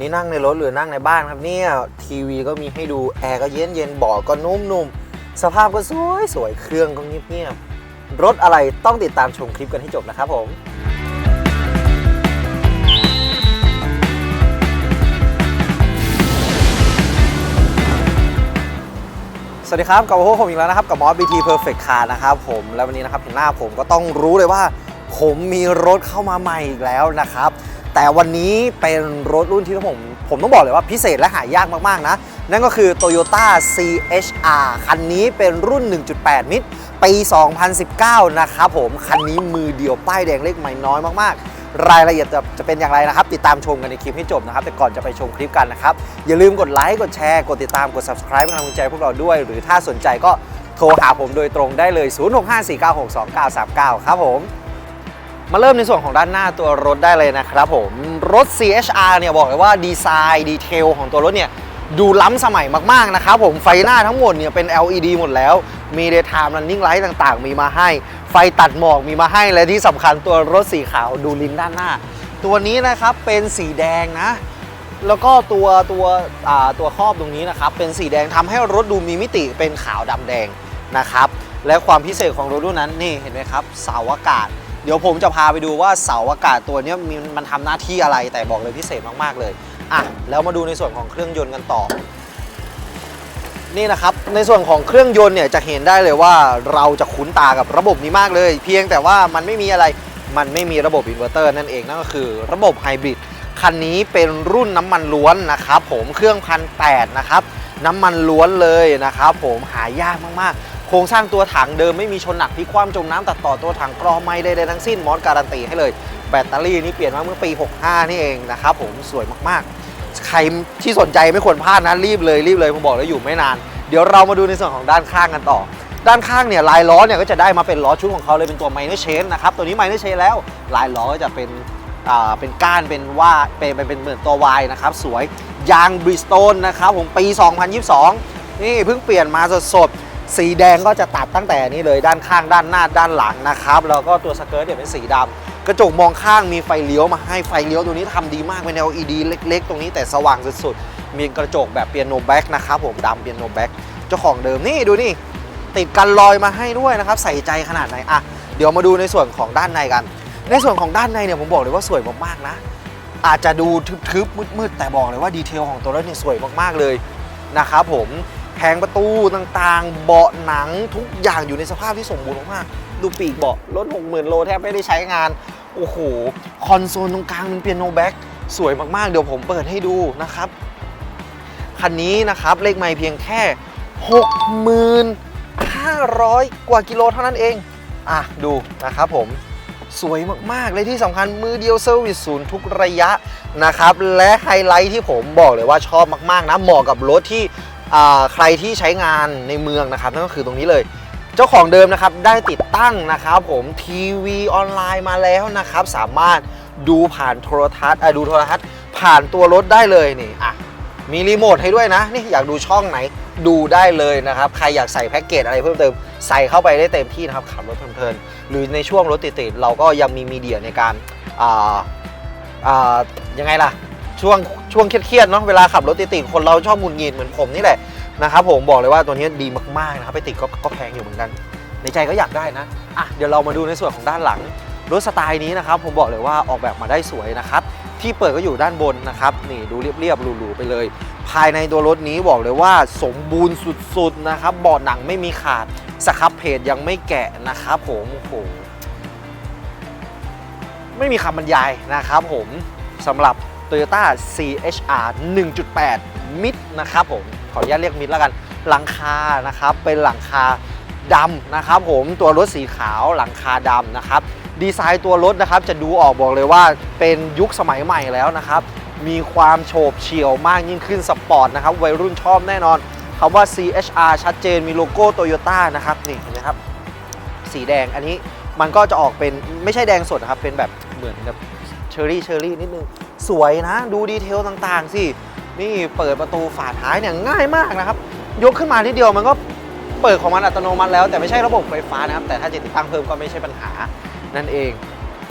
นี่นั่งในรถหรือนั่งในบ้านครับเนี่ยทีวีก็มีให้ดูแอร์ก็เย็นเย็นเบาะก็นุ่มๆสภาพก็สวยสวยเครื่องก็เงียบๆรถอะไรต้องติดตามชมคลิปกันให้จบนะครับผมสวัสดีครับกับพวกผมอีกแล้วนะครับกับมอส BT Perfect Car นะครับผมแล้ววันนี้นะครับเห็นหน้าผมก็ต้องรู้เลยว่า ผมมีรถเข้ามาใหม่อีกแล้วนะครับ แต่วันนี้เป็นรถรุ่นที่ผมผมต้องบอกเลยว่าพิเศษและหายากมากๆนะ นั่นก็คือ Toyota CHR คันนี้เป็นรุ่น 1.8 มิตรปี 2019 นะครับผม คันนี้มือเดียวป้ายแดงเลขใหม่น้อยมากๆรายละเอียดจะจะเป็นอย่างไรนะครับ ติดตามชมกันในคลิปให้จบนะครับ แต่ก่อนจะไปชมคลิปกันนะครับ อย่าลืมกดไลค์กดแชร์กดติดตามกด subscribe เป็นกำลังใจพวกเราด้วย หรือถ้าสนใจก็โทรหาผมโดยตรงได้เลย 0654962939 ครับผม มาเริ่มในส่วนของด้านหน้าตัวรถได้เลยนะครับผมรถ CHR เนี่ยบอกเลยว่าดีไซน์ดีเทลของตัวรถเนี่ยดูล้ำสมัยมากๆนะครับผมไฟหน้าทั้งหมดเนี่ยเป็น LED หมดแล้ว มี daytime running light ต่างๆ มีมาให้ ไฟตัดหมอกมีมาให้และที่สำคัญตัวรถสีขาวดูลิ้นด้านหน้า ตัวนี้นะครับเป็นสีแดงนะ แล้วก็ตัวตัวตัวครอบตรงนี้นะครับเป็นสีแดงทำให้รถดูมีมิติเป็นขาวดำแดงนะครับและความพิเศษของรถรุ่นนั้นนี่เห็นไหมครับเสาอากาศ ดี๋ยวผมจะพาไปดูว่าเสาอากาศตัวนี้มีมันทำหน้าที่อะไรแต่บอกเลยพิเศษมากๆเลยอะแล้วมาดูในส่วนของเครื่องยนต์กันต่อ นี่นะครับในส่วนของเครื่องยนต์เนี่ยจะเห็นได้เลยว่าเราจะคุ้นตากับระบบนี้มากเลย เพียงแต่ว่ามันไม่มีอะไรมันไม่มีระบบอินเวอร์เตอร์นั่นเองนั่นก็คือระบบไฮบริดคันนี้เป็นรุ่นน้ำมันล้วนนะครับผมเครื่องพันแนะครับน้ำมันล้วนเลยนะครับผมหายากมากๆ โครงสร้างตัวถังเดิมไม่มีชนหนักพิคว่ำจมน้ำตัดต่อตัวถังกรอไม่ได้ใดๆทั้งสิ้นมอสการันตีให้เลย แบตเตอรี่นี่เปลี่ยนมาเมื่อปี 65 นี่เองนะครับผมสวยมากๆ ใครที่สนใจไม่ควรพลาดนะรีบเลยรีบเลยผมบอกแล้วอยู่ไม่นาน เดี๋ยวเรามาดูในส่วนของด้านข้างกันต่อ ด้านข้างเนี่ยลายล้อเนี่ยก็จะได้มาเป็นล้อชุดของเขาเลยเป็นตัวไมเนอร์เชนนะครับตัวนี้ไมเนอร์เชนแล้วลายล้อก็จะเป็นอ่าเป็นก้านเป็นว่าเป็นเป็นเป็นเหมือนตัววายนะครับสวยยางบริสโตนนะครับผมปี 2022 นี่เพิ่งเปลี่ยนมาสดๆ สีแดงก็จะตัดตั้งแต่นี้เลยด้านข้างด้านหน้าด้านหลังนะครับแล้วก็ตัวสเกิร์ตเนี่ยเป็นสีดำกระจกมองข้างมีไฟเลี้ยวมาให้ไฟเลี้ยวตัวนี้ทำดีมากเป็น LED เล็ก ๆ ตรงนี้แต่สว่างสุดๆมีกระจกแบบเปียโนแบ็กนะครับผมดำเปียโนแบ็กเจ้าของเดิมนี่ดูนี่ติดกันรอยมาให้ด้วยนะครับใส่ใจขนาดไหนอะเดี๋ยวมาดูในส่วนของด้านในกัน ในส่วนของด้านในเนี่ยผมบอกเลยว่าสวยมากๆนะ อาจจะดูทึบๆมืดๆแต่บอกเลยว่าดีเทลของตัวรถเนี่ยสวยมากๆเลยนะครับผม แผงประตูต่างๆ เบาะหนังทุกอย่างอยู่ในสภาพที่สมบูรณ์มากๆดูปีกเบาะรถ60,000 โลแทบไม่ได้ใช้งาน โอ้โห คอนโซลตรงกลางเป็นเปียโนแบ็กสวยมากๆ เดี๋ยวผมเปิดให้ดูนะครับ คันนี้นะครับ เลขไม่เพียงแค่ 6,500 กว่ากิโลเท่านั้นเอง อะ ดูนะครับผมสวยมาก ๆ เลยที่สำคัญมือเดียวเซอร์วิสศูนย์ทุกระยะนะครับ และไฮไลท์ที่ผมบอกเลยว่าชอบมาก ๆ นะ เหมาะกับรถที่ ใครที่ใช้งานในเมืองนะครับนั่นก็คือตรงนี้เลย เจ้าของเดิมนะครับได้ติดตั้งนะครับผมทีวีออนไลน์มาแล้วนะครับ สามารถดูผ่านโทรทัศน์ดูโทรทัศน์ผ่านตัวรถได้เลยนี่อะมีรีโมทให้ด้วยนะนี่อยากดูช่องไหนดูได้เลยนะครับ ใครอยากใส่แพ็กเกจอะไรเพิ่มเติม ใส่เข้าไปได้เต็มที่นะครับขับรถเพลินๆหรือในช่วงรถติดๆเราก็ยังมีมีเดียในการอ่าอ่ายังไงล่ะ ช่วงช่วงเครียดๆเนาะเวลาขับรถติดๆคนเราชอบหงุดหงิดเหมือนผมนี่แหละนะครับผมบอกเลยว่าตัวนี้ดีมากๆนะครับไปติดก็ก็แพงอยู่เหมือนกัน ในใจก็อยากได้นะอะเดี๋ยวเรามาดูในส่วนของด้านหลังรถสไตล์นี้นะครับผมบอกเลยว่าออกแบบมาได้สวยนะครับที่เปิดก็อยู่ด้านบนนะครับนี่ดูเรียบๆหรูๆไปเลย ภายในตัวรถนี้บอกเลยว่าสมบูรณ์สุดๆนะครับเบาะหนังไม่มีขาดสครับเพจยังไม่แกะนะครับผมโอ้โหไม่มีคำบรรยายนะครับผมสำหรับ Toyota CHR 1.8 มิดนะครับผม ขออนุญาตเรียกมิดแล้วกัน หลังคานะครับ เป็นหลังคาดำนะครับผม ตัวรถสีขาวหลังคาดำนะครับ ดีไซน์ตัวรถนะครับ จะดูออกบอกเลยว่าเป็นยุคสมัยใหม่แล้วนะครับ มีความโฉบเฉี่ยวมากยิ่งขึ้นสปอร์ตนะครับ วัยรุ่นชอบแน่นอนคำว่า CHR ชัดเจนมีโลโก้โตโยต้านะครับ นี่เห็นไหมครับ สีแดงอันนี้มันก็จะออกเป็นไม่ใช่แดงสดนะครับ เป็นแบบเหมือนแบบเชอร์รี่เชอร์รี่นิดนึง สวยนะ ดูดีเทลต่างๆสินี่เปิดประตูฝาท้ายเนี่ยง่ายมากนะครับ ยกขึ้นมาทีเดียวมันก็เปิดของมันอัตโนมัติแล้วแต่ไม่ใช่ระบบไฟฟ้านะครับ แต่ถ้าจะติดตั้งเพิ่มก็ไม่ใช่ปัญหานั่นเอง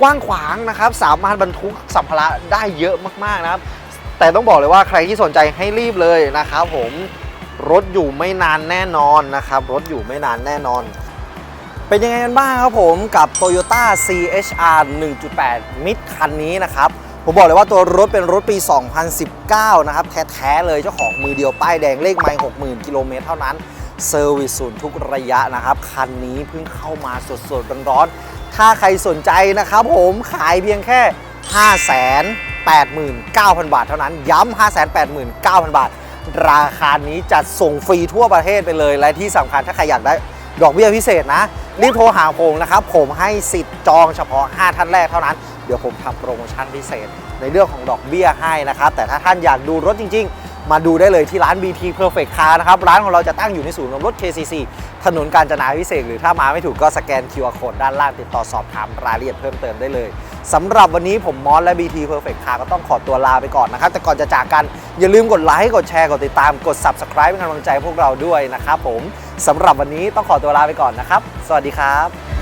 กว้างขวางนะครับ สามารถบรรทุกสัมภาระได้เยอะมากๆนะครับ แต่ต้องบอกเลยว่าใครที่สนใจให้รีบเลยนะครับผมรถอยู่ไม่นานแน่นอนนะครับ รถอยู่ไม่นานแน่นอน เป็นยังไงกันบ้างครับผมกับ Toyota CHR 1.8มิดคันนี้นะครับ ผมบอกเลยว่าตัวรถเป็นรถปี 2019 นะครับ แท้ ๆ เลยเจ้าของมือเดียวป้ายแดงเลขไม่60,000 กิโลเมตรเท่านั้นเซอร์วิสศูนย์ทุกระยะนะครับ คันนี้เพิ่งเข้ามาสดๆร้อนๆถ้าใครสนใจนะครับผมขายเพียงแค่ 589,000 บาทเท่านั้น ย้ำ 589,000 บาท ราคานี้จัดส่งฟรีทั่วประเทศไปเลย และที่สำคัญถ้าใครอยากได้ดอกเบี้ยพิเศษนะรีบโทรหาผมนะครับ ผมให้สิทธิ์จองเฉพาะ 5 ท่านแรกเท่านั้น เดี๋ยวผมทำโปรโมชั่นพิเศษ ในเรื่องของดอกเบี้ยให้นะครับ แต่ถ้าท่านอยากดูรถจริง ๆ มาดูได้เลยที่ร้าน BT Perfect Car นะครับ ร้านของเราจะตั้งอยู่ในศูนย์รมรถ KCC ถนนกาญจนาพิเศษหรือถ้ามาไม่ถูกก็สแกน QR Code ด้านล่างติดต่อสอบถามรายละเอียดเพิ่มเติมได้เลยสำหรับวันนี้ผมมอสและ BT Perfect Car ก็ต้องขอตัวลาไปก่อนนะครับแต่ก่อนจะจากกันอย่าลืมกดไลค์กดแชร์กดติดตามกด Subscribe เป็นกำลังใจพวกเราด้วยนะครับผมสำหรับวันนี้ต้องขอตัวลาไปก่อนนะครับ สวัสดีครับ